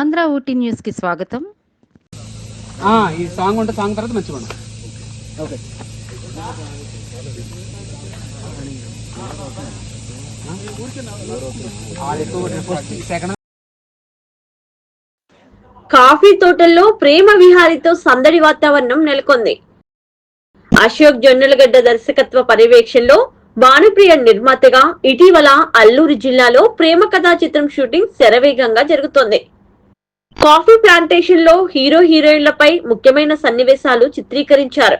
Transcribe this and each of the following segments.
కన్నడ ఊటీ న్యూస్కి స్వాగతం. ఆ, ఈ సాంగ్ ఉంటే సాంగ్ తర్వాత మంచిగా. ఓకే. కాఫీ తోటల్లో ప్రేమ విహారితో సందడి వాతావరణం నెలకొంది. అశోక్ జొన్నలగడ్డ దర్శకత్వ పర్యవేక్షణలో భానుప్రియ నిర్మాతగా ఇటీవల అల్లూరు జిల్లాలో ప్రేమ కథా చిత్రం షూటింగ్ శరవేగంగా జరుగుతోంది. కాఫీ ప్లాంటేషన్లో హీరో హీరోయిన్లపై ముఖ్యమైన సన్నివేశాలు చిత్రీకరించారు.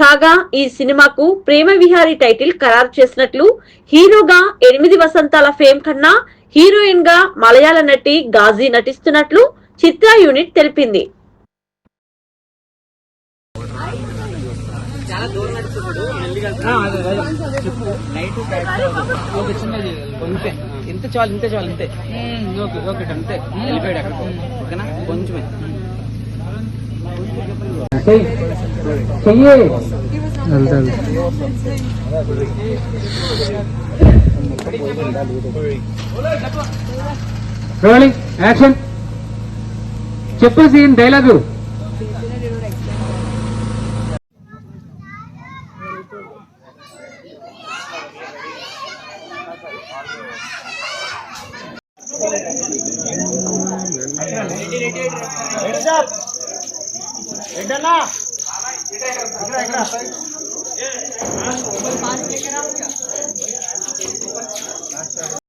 కాగా ఈ సినిమాకు ప్రేమ విహారి టైటిల్ ఖరారు చేసినట్లు హీరోగా ఎనిమిది వసంతాల ఫేమ్ కన్నా హీరోయిన్గా మలయాళ నటి గాజీ నటిస్తున్నట్లు చిత్ర యూనిట్ తెలిపింది. అదే. చెప్పు. లైట్ ఓకే చిన్నది. కొంచెం ఇంత చాలు ఇంత చాలు ఇంతే. ఓకే ఓకే అంతే. వెళ్ళిపోయాడు అక్కడ. ఓకేనా? కొంచెమే. చెయ్యి రోలింగ్ యాక్షన్. చెప్పు సీన్ డైలాగు. ना